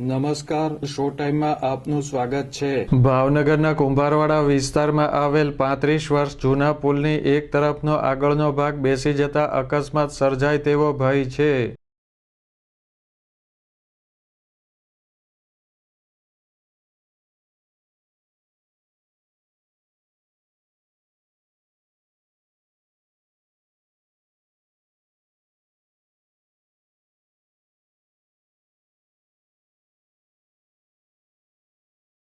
નમસ્કાર શો ટાઈમમાં આપનું સ્વાગત છે. ભાવનગરના કુંભારવાડા વિસ્તારમાં આવેલ પાંત્રીસ વર્ષ જૂના પુલની એક તરફનો આગળનો ભાગ બેસી જતા અકસ્માત સર્જાય તેવો ભય છે.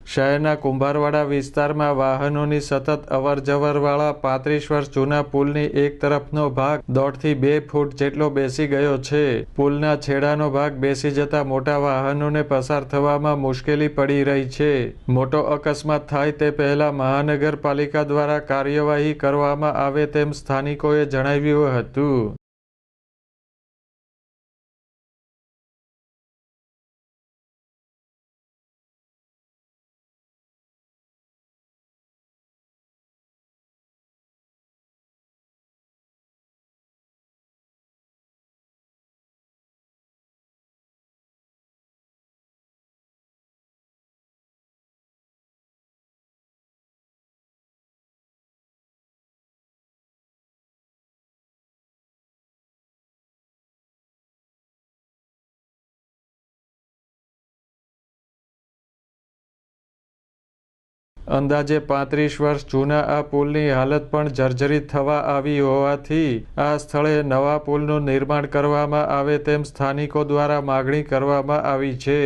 શહેરના કુંભારવાડા વિસ્તારમાં વાહનોની સતત અવરજવરવાળા પાંત્રીસ વર્ષ જૂના પુલની એક તરફનો ભાગ દોઢથી બે ફૂટ જેટલો બેસી ગયો છે. પુલના છેડાનો ભાગ બેસી જતા મોટા વાહનોને પસાર થવામાં મુશ્કેલી પડી રહી છે. મોટો અકસ્માત થાય તે પહેલા મહાનગરપાલિકા દ્વારા કાર્યવાહી કરવામાં આવે તેમ સ્થાનિકોએ જણાવ્યું હતું. અંદાજે પાંત્રીસ વર્ષ જૂના આ પુલની હાલત પણ જર્જરિત થવા આવી હોવાથી આ સ્થળે નવા પુલનું નિર્માણ કરવામાં આવે તેમ સ્થાનિકો દ્વારા માગણી કરવામાં આવી છે.